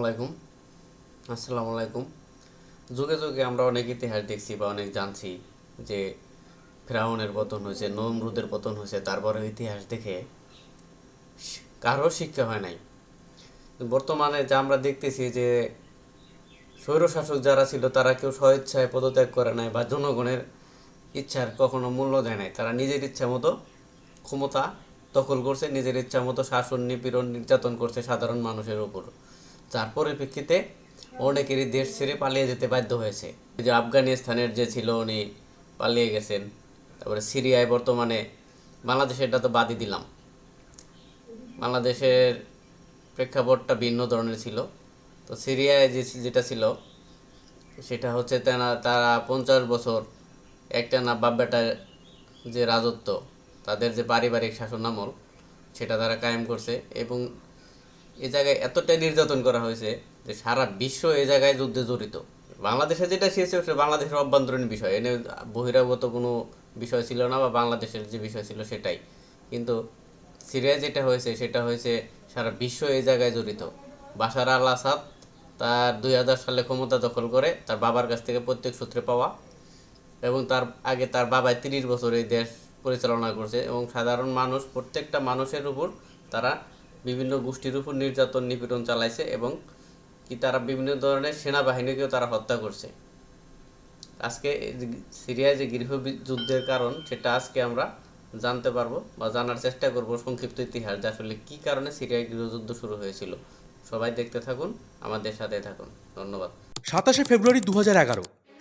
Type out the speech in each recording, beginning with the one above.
আলাইকুম। আসসালামু আলাইকুম। যুগে যুগে আমরা অনেক ইতিহাস দেখছি বা অনেক জানছি যে ফেরাউনের পতন হয়েছে, নমরুদের পতন হয়েছে তারপরে ইতিহাস দেখে কারও শিক্ষা হয় নাই। বর্তমানে যা আমরা দেখতেছি যে স্বৈরশাসক যারা ছিল, তারা কেউ স্বেচ্ছায় পদত্যাগ করে নাই বা জনগণের ইচ্ছার কখনো মূল্য দেয় নাই। তারা নিজের ইচ্ছা মতো ক্ষমতা দখল করছে, নিজের ইচ্ছা মতো শাসন নিপীড়ন নির্যাতন করছে সাধারণ মানুষের উপর। যার পরিপ্রেক্ষিতে অনেকেরই দেশ ছেড়ে পালিয়ে যেতে বাধ্য হয়েছে। যে আফগানিস্তানের যে ছিল উনি পালিয়ে গেছেন, তারপরে সিরিয়ায় বর্তমানে বাংলাদেশেরটা তো বাদই দিলাম। বাংলাদেশের প্রেক্ষাপটটা ভিন্ন ধরনের ছিল। তো সিরিয়ায় যে যেটা ছিল, সেটা হচ্ছে তারা তারা পঞ্চাশ বছর একটা না বাপ বেটার যে রাজত্ব, তাদের যে পারিবারিক শাসন আমল, সেটা তারা কায়েম করছে এবং এ জায়গায় এতটাই নির্যাতন করা হয়েছে যে সারা বিশ্ব এ জায়গায় যুদ্ধে জড়িত। বাংলাদেশে যেটা শেষ হচ্ছে বাংলাদেশের অভ্যন্তরীণ বিষয়। এনে বহিরাগত কোনো বিষয় ছিল না বা বাংলাদেশের যে বিষয় ছিল সেটাই। কিন্তু সিরিয়ায় যেটা হয়েছে, সেটা হয়েছে সারা বিশ্ব এই জায়গায় জড়িত। বাশার আল আসাদ তার দুই হাজার সালে ক্ষমতা দখল করে তার বাবার কাছ থেকে প্রত্যেক সূত্রে পাওয়া এবং তার আগে তার বাবাই তিরিশ বছর এই দেশ পরিচালনা করছে এবং সাধারণ মানুষ, প্রত্যেকটা মানুষের উপর তারা বিভিন্ন গোষ্ঠীর উপর নির্যাতন, নিপীড়ন চালাইছে এবং কি তারা বিভিন্ন ধরনের সেনাবাহিনীকেও তারা হত্যা করছে। আজকে সিরিয়ায় যে গৃহ যুদ্ধের কারণ, সেটা আজকে আমরা জানতে পারব বা জানার চেষ্টা করব সংক্ষিপ্ত ইতিহাস যে আসলে কী কারণে সিরিয়ায় গৃহযুদ্ধ শুরু হয়েছিল। সবাই দেখতে থাকুন, আমাদের সাথে থাকুন। ধন্যবাদ। সাতাশে ফেব্রুয়ারি দু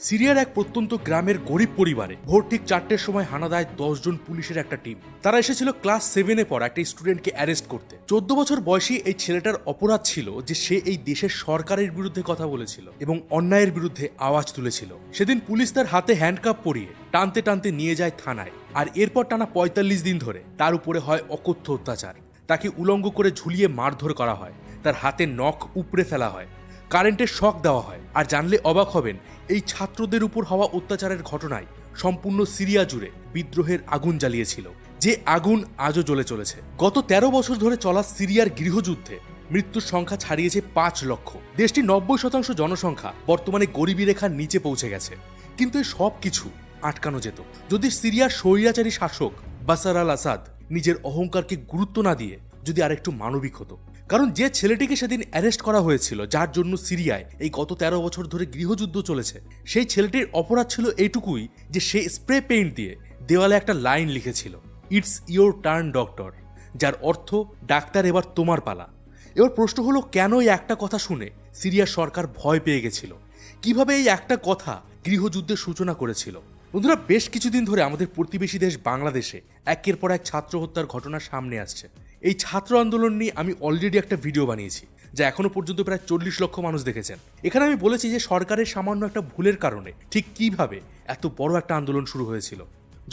সিরিয়ার এক প্রত্যন্ত গ্রামের গরিব পরিবারে ভোর ঠিক চারটের সময় হানা দেয় দশজন পুলিশের একটা টিম। তারা এসেছিল ক্লাস সেভেনে পড়া একটা স্টুডেন্টকে অ্যারেস্ট করতে। চোদ্দ বছর বয়সী এই ছেলেটার অপরাধ ছিল যে সে এই দেশের সরকারের বিরুদ্ধে কথা বলেছিল এবং অন্যায়ের বিরুদ্ধে আওয়াজ তুলেছিল। সেদিন পুলিশ তার হাতে হ্যান্ডকাপ পরিয়ে টানতে টানতে নিয়ে যায় থানায় আর এরপর টানা পঁয়তাল্লিশ দিন ধরে তার উপরে হয় অকথ্য অত্যাচার। তাকে উলঙ্গ করে ঝুলিয়ে মারধর করা হয়। তার হাতে নখ উপড়ে ফেলা হয়। কারেন্টের শক দেওয়া হয়। আর জানলে অবাক হবেন, এই ছাত্রদের উপর হওয়া অত্যাচারের ঘটনায় সম্পূর্ণ সিরিয়া জুড়ে বিদ্রোহের আগুন জ্বালিয়েছিল। যে আগুন আজও জ্বলে চলেছে। গত ১৩ বছর ধরে চলা সিরিয়ার গৃহযুদ্ধে মৃত্যুর সংখ্যা ছাড়িয়েছে পাঁচ লক্ষ। দেশটির নব্বই শতাংশ জনসংখ্যা বর্তমানে গরিবী রেখার নিচে পৌঁছে গেছে। কিন্তু এই সব কিছু আটকানো যেত। যদি সিরিয়ার স্বৈরাচারী শাসক বাসার আল আসাদ নিজের অহংকারকে গুরুত্ব না দিয়ে যদি আরেকটু মানবিক হতো। কারণ যে ছেলেটিকে সেদিন অ্যারেস্ট করা হয়েছিল, যার জন্য সিরিয়ায় এই গত তেরো বছর ধরে গৃহযুদ্ধ চলেছে, সেই ছেলেটির অপরাধ ছিল এইটুকুই যে সে স্প্রে পেইন্ট দিয়ে দেওয়ালে একটা লাইন লিখেছিল, ইটস ইয়োর টার্ন, ডক্টর। যার অর্থ, ডাক্তার, এবার তোমার পালা। এবার প্রশ্ন হলো, কেন এই একটা কথা শুনে সিরিয়ার সরকার ভয় পেয়ে গেছিল? কীভাবে এই একটা কথা গৃহযুদ্ধের সূচনা করেছিল? বন্ধুরা, বেশ কিছুদিন ধরে আমাদের প্রতিবেশী দেশ বাংলাদেশে একের পর এক ছাত্র হত্যার ঘটনা সামনে আসছে। এই ছাত্র আন্দোলন নিয়ে আমি অলরেডি একটা ভিডিও বানিয়েছি, যা এখনও পর্যন্ত প্রায় চল্লিশ লক্ষ মানুষ দেখেছেন। এখানে আমি বলেছি যে সরকারের সামান্য একটা ভুলের কারণে ঠিক কীভাবে এত বড় একটা আন্দোলন শুরু হয়েছিল।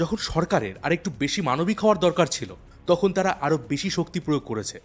যখন সরকারের আর একটু বেশি মানবিক হওয়ার দরকার ছিল, তখন তারা আরও বেশি শক্তি প্রয়োগ করেছে।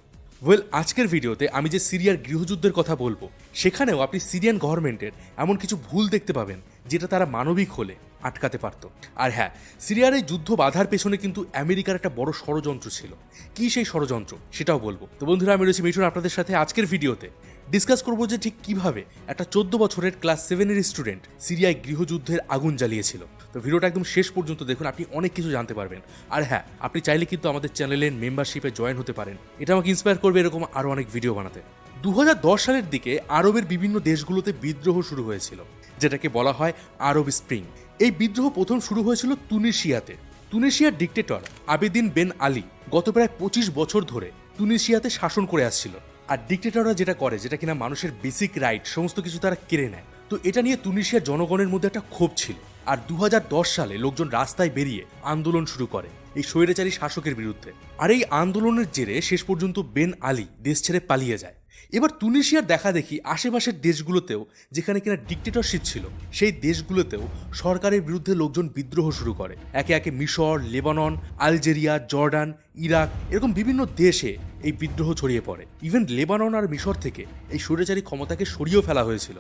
ওয়েল আজকের ভিডিওতে আমি যে সিরিয়ার গৃহযুদ্ধের কথা বলব, সেখানেও আপনি সিরিয়ান গভর্নমেন্টের এমন কিছু ভুল দেখতে পাবেন, যেটা তারা মানবিক হলে। আটকাতে পারত। আর হ্যাঁ সিরিয়ার এই যুদ্ধ বাধার পেছনে কিন্তু আমেরিকার একটা বড় ষড়যন্ত্র ছিল। কি সেই ষড়যন্ত্র? সেটাও বলব। তো বন্ধুরা, আমি রয়েছি মিঠুন আপনাদের সাথে আজকের ভিডিওতে। ডিসকাস করব যে ঠিক কীভাবে একটা চোদ্দ বছরের ক্লাস সেভেনের স্টুডেন্ট সিরিয়ায় গৃহযুদ্ধের আগুন জ্বালিয়েছিল। তো ভিডিওটা একদম শেষ পর্যন্ত দেখুন, আপনি অনেক কিছু জানতে পারবেন। আর হ্যাঁ আপনি চাইলে কিন্তু আমাদের চ্যানেলের মেম্বারশিপে জয়েন হতে পারেন। এটা আমাকে ইন্সপায়ার করবে এরকম আরও অনেক ভিডিও বানাতে। দু হাজার দশ সালের দিকে আরবের বিভিন্ন দেশগুলোতে বিদ্রোহ শুরু হয়েছিল, যেটাকে বলা হয় আরব স্প্রিং। এই বিদ্রোহ প্রথম শুরু হয়েছিল তুনিশিয়াতে। তুনিশিয়ার ডিক্টেটর আবেদিন বেন আলী গত প্রায় পঁচিশ বছর ধরে তুনিশিয়াতে শাসন করে আসছিল। আর ডিক্টেটররা যেটা করে, যেটা কিনা মানুষের বেসিক রাইট সমস্ত কিছু তারা কেড়ে নেয়। তো এটা নিয়ে তুনিশিয়ার জনগণের মধ্যে একটা ক্ষোভ ছিল। আর দু হাজার দশ সালে লোকজন রাস্তায় বেরিয়ে আন্দোলন শুরু করে, এই স্বৈরাচারী শাসকের বিরুদ্ধে। আর এই আন্দোলনের জেরে শেষ পর্যন্ত বেন আলী দেশ ছেড়ে পালিয়ে যায়। এবার তুনিশিয়ার দেখা দেখি আশেপাশের দেশগুলোতেও যেখানে কিনা ডিক্টেটরশিপ ছিল, সেই দেশগুলোতেও সরকারের বিরুদ্ধে লোকজন বিদ্রোহ শুরু করে। একে একে মিশর, লেবানন, আলজেরিয়া, জর্ডান, ইরাক এরকম বিভিন্ন দেশে এই বিদ্রোহ ছড়িয়ে পড়ে। ইভেন লেবানন আর মিশর থেকে এই স্বৈরাচারী ক্ষমতাকে সরিয়েও ফেলা হয়েছিল।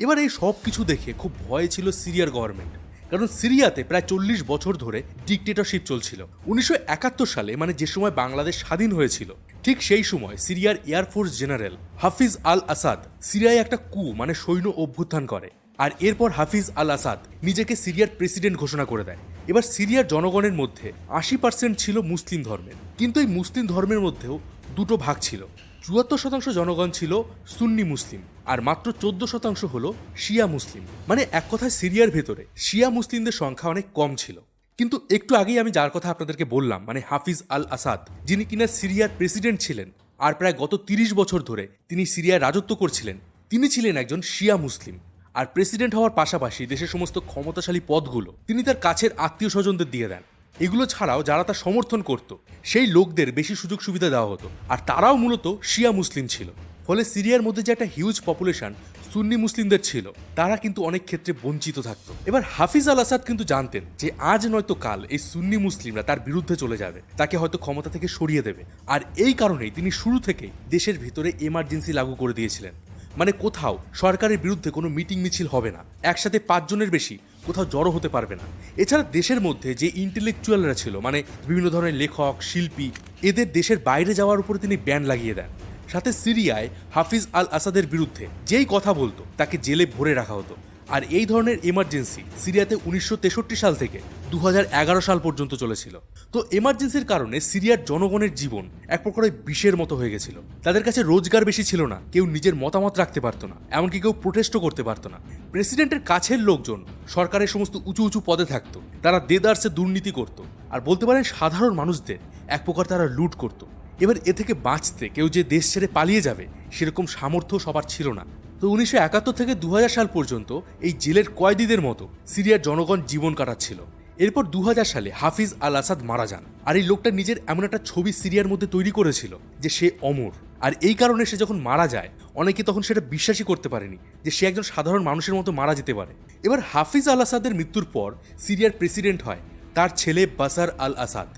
এবার এই সব কিছু দেখে খুব ভয় ছিল সিরিয়ার গভর্নমেন্ট কারণ সিরিয়াতে প্রায় চল্লিশ বছর ধরে ডিকটেটরশিপ চলছিল। উনিশশো একাত্তর সালে মানে যে সময় বাংলাদেশ স্বাধীন হয়েছিল ঠিক সেই সময় সিরিয়ার air force general Hafez al Assad সিরিয়ায় একটা কু মানে সৈন্য, অভ্যুত্থান করে। আর এরপর হাফিজ আল আসাদ নিজেকে সিরিয়ার প্রেসিডেন্ট ঘোষণা করে দেয়। এবার সিরিয়ার জনগণের মধ্যে আশি পার্সেন্ট ছিল মুসলিম ধর্মের। কিন্তু এই মুসলিম ধর্মের মধ্যেও দুটো ভাগ ছিল। চুয়াত্তর শতাংশ জনগণ ছিল সুন্নি মুসলিম আর মাত্র চোদ্দ শতাংশ হলো শিয়া মুসলিম। মানে এক কথায় সিরিয়ার ভেতরে শিয়া মুসলিমদের সংখ্যা অনেক কম ছিল। কিন্তু একটু আগেই আমি যার কথা আপনাদেরকে বললাম মানে হাফিজ আল আসাদ যিনি কিনা সিরিয়ার প্রেসিডেন্ট ছিলেন আর প্রায় গত তিরিশ বছর ধরে তিনি সিরিয়ায় রাজত্ব করছিলেন, তিনি ছিলেন একজন শিয়া মুসলিম। আর প্রেসিডেন্ট হওয়ার পাশাপাশি দেশের সমস্ত ক্ষমতাশালী পদগুলো তিনি তার কাছের আত্মীয় স্বজনদের দিয়ে দেন। এগুলো ছাড়াও যারা তার সমর্থন করত, সেই লোকদের বেশি সুযোগ সুবিধা দেওয়া হতো। আর তারাও মূলত শিয়া মুসলিম ছিল। ফলে সিরিয়ার মধ্যে যে একটা হিউজ পপুলেশন সুন্নি মুসলিমদের ছিল, তারা কিন্তু অনেক ক্ষেত্রে বঞ্চিত থাকতো। এবার হাফিজ আল আসাদ কিন্তু জানতেন যে আজ নয়তো কাল এই সুন্নি মুসলিমরা তার বিরুদ্ধে চলে যাবে, তাকে হয়তো ক্ষমতা থেকে সরিয়ে দেবে। আর এই কারণেই তিনি শুরু থেকেই দেশের ভিতরে এমার্জেন্সি লাগু করে দিয়েছিলেন। মানে কোথাও সরকারের বিরুদ্ধে কোনো মিটিং মিছিল হবে না, একসাথে পাঁচজনের বেশি কোথাও জড়ো হতে পারবে না। এছাড়া দেশের মধ্যে যে ইন্টেলেকচুয়ালরা ছিল মানে বিভিন্ন ধরনের লেখক, শিল্পী, এদের দেশের বাইরে যাওয়ার উপরে তিনি ব্যান লাগিয়ে দেন। সাথে সিরিয়ায় হাফিজ আল আসাদের বিরুদ্ধে যেই কথা বলতো, তাকে জেলে ভরে রাখা হতো। আর এই ধরনের এমার্জেন্সি সিরিয়াতে উনিশশো তেষট্টি সাল থেকে দু হাজার এগারো সাল পর্যন্ত চলেছিল। তো এমার্জেন্সির কারণে সিরিয়ার জনগণের জীবন এক প্রকারের বিষের মতো হয়ে গেছিল। তাদের কাছে রোজগার বেশি ছিল না, কেউ নিজের মতামত রাখতে পারতো না, এমনকি কেউ প্রোটেস্টও করতে পারতো না। প্রেসিডেন্টের কাছের লোকজন সরকারের সমস্ত উঁচু উঁচু পদে থাকতো, তারা দেদার্সে দুর্নীতি করত, আর বলতে পারেন সাধারণ মানুষদের এক প্রকার তারা লুট করত। এবার এ থেকে বাঁচতে কেউ যে দেশ ছেড়ে পালিয়ে যাবে, সেরকম সামর্থ্য সবার ছিল না। তো উনিশশো একাত্তর থেকে দু হাজার সাল পর্যন্ত এই জেলের কয়েদিদের মতো সিরিয়ার জনগণ জীবন কাটাচ্ছিল। এরপর দু হাজার সালে হাফিজ আল আসাদ মারা যান, আর এই লোকটা নিজের এমন একটা ছবি সিরিয়ার মধ্যে তৈরি করেছিল যে সে অমর। আর এই কারণে সে যখন মারা যায়, অনেকে তখন সেটা বিশ্বাসই করতে পারেনি যে সে একজন সাধারণ মানুষের মতো মারা যেতে পারে। এবার হাফিজ আল আসাদের মৃত্যুর পর সিরিয়ার প্রেসিডেন্ট হয় তার ছেলে বাসার আল আসাদ।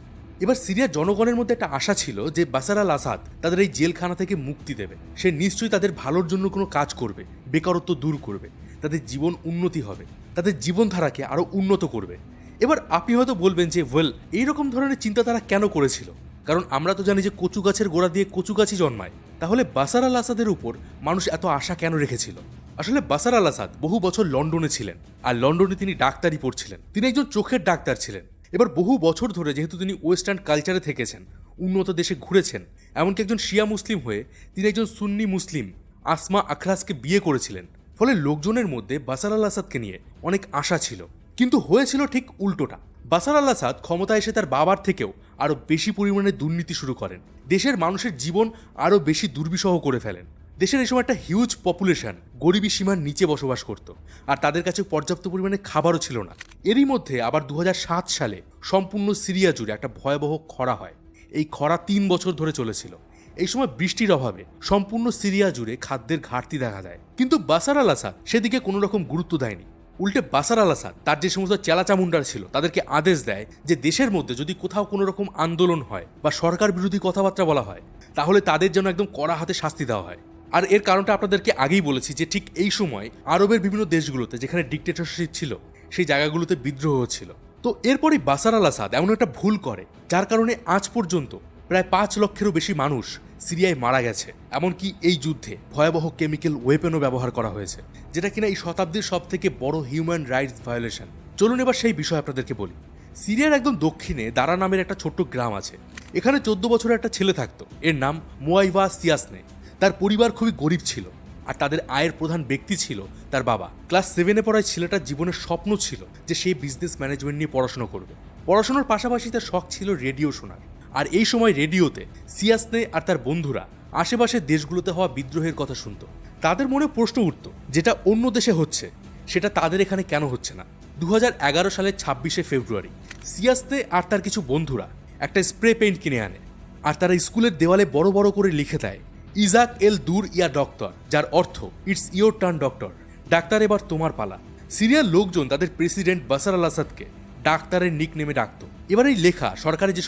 এবার সিরিয়ার জনগণের মধ্যে একটা আশা ছিল যে বাসার আল আসাদ তাদের এই জেলখানা থেকে মুক্তি দেবে। সে নিশ্চয়ই তাদের ভালোর জন্য কোনো কাজ করবে, বেকারত্ব দূর করবে, তাদের জীবন উন্নতি হবে, তাদের জীবনধারাকে আরও উন্নত করবে। এবার আপনি হয়তো বলবেন যে, ওয়েল, এইরকম ধরনের চিন্তা তারা কেন করেছিল? কারণ আমরা তো জানি যে কচু গাছের গোড়া দিয়ে কচু গাছই জন্মায়। তাহলে বাসার আল আসাদের উপর মানুষ এত আশা কেন রেখেছিল? আসলে বাসার আল আসাদ বহু বছর লন্ডনে ছিলেন, আর লন্ডনে তিনি ডাক্তারি পড়ছিলেন। তিনি একজন চোখের ডাক্তার ছিলেন। এবার বহু বছর ধরে যেহেতু তিনি ওয়েস্টার্ন কালচারে থেকেছেন, উন্নত দেশে ঘুরেছেন, এমনকি একজন শিয়া মুসলিম হয়ে তিনি একজন সুন্নি মুসলিম আসমা আখরাসকে বিয়ে করেছিলেন। ফলে লোকজনের মধ্যে বাসার আল আসাদকে নিয়ে অনেক আশা ছিল। কিন্তু হয়েছিল ঠিক উল্টোটা। বাসার আল আসাদ ক্ষমতায় এসে তার বাবার থেকেও আরও বেশি পরিমাণে দুর্নীতি শুরু করেন। দেশের মানুষের জীবন আরও বেশি দুর্বিষহ করে ফেলেন। দেশের এই সময় একটা হিউজ পপুলেশন গরিবী সীমার নিচে বসবাস করত। আর তাদের কাছে পর্যাপ্ত পরিমাণে খাবারও ছিল না। এরই মধ্যে আবার দু হাজার সাত সালে সম্পূর্ণ সিরিয়া জুড়ে একটা ভয়াবহ খরা হয়। এই খরা তিন বছর ধরে চলেছিল। এই সময় বৃষ্টির অভাবে সম্পূর্ণ সিরিয়া জুড়ে খাদ্যের ঘাটতি দেখা যায়। কিন্তু বাসার আল আসাদ সেদিকে কোনো রকম গুরুত্ব দেয়নি। উল্টে বাসার আল আসাদ, তার যে সমস্ত চেলাচামুন্ডার ছিল, তাদেরকে আদেশ দেয় যে দেশের মধ্যে যদি কোথাও কোনো রকম আন্দোলন হয় বা সরকার বিরোধী কথাবার্তা বলা হয়, তাহলে তাদের যেন একদম কড়া হাতে শাস্তি দেওয়া হয়। আর এর কারণটা আপনাদেরকে আগেই বলেছি যে ঠিক এই সময় আরবের বিভিন্ন দেশগুলোতে যেখানে ডিকটেটরশিপ ছিল, সেই জায়গাগুলোতে বিদ্রোহ হচ্ছিল তো এরপরই বাসার আল আসাদ এমন একটা ভুল করে, যার কারণে আজ পর্যন্ত প্রায় পাঁচ লক্ষেরও বেশি মানুষ সিরিয়ায় মারা গেছে। এমনকি এই যুদ্ধে ভয়াবহ কেমিক্যাল ওয়েপেনও ব্যবহার করা হয়েছে, যেটা কিনা এই শতাব্দীর সব থেকে বড় হিউম্যান রাইটস ভায়োলেশন চলুন এবার সেই বিষয় আপনাদেরকে বলি। সিরিয়ার একদম দক্ষিণে দারা নামের একটা ছোট্ট গ্রাম আছে। এখানে চোদ্দ বছরের একটা ছেলে থাকতো। এর নাম মোয়াইভা সিয়াসনে। তার পরিবার খুবই গরিব ছিল, আর তাদের আয়ের প্রধান ব্যক্তি ছিল তার বাবা। ক্লাস সেভেনে পড়ায় ছেলেটার জীবনের স্বপ্ন ছিল যে সে বিজনেস ম্যানেজমেন্ট নিয়ে পড়াশোনা করবে। পড়াশোনার পাশাপাশি তার শখ ছিল রেডিও শোনার। আর এই সময় রেডিওতে সিয়াসনে আর তার বন্ধুরা আশেপাশের দেশগুলোতে হওয়া বিদ্রোহের কথা শুনত। তাদের মনে প্রশ্ন উঠত, যেটা অন্য দেশে হচ্ছে, সেটা তাদের এখানে কেন হচ্ছে না? দু হাজার এগারো সালের ছাব্বিশে ফেব্রুয়ারি সিয়াসনে আর তার কিছু বন্ধুরা একটা স্প্রে পেইন্ট কিনে আনে, আর তারা স্কুলের দেওয়ালে বড় বড় করে লিখে দেয় ইজাক এল দূর ইয়া ডক্টর, যার অর্থ, ইটস ইয়োর টার্ন, ডক্টর। ডাক্তার, এবার তোমার পালা। সিরিয়ার লোকজন তাদের প্রেসিডেন্ট বাসার আল আসাদকে ডাক্তারের নিক নেমে ডাকত। এবার এই লেখা সরকারের যে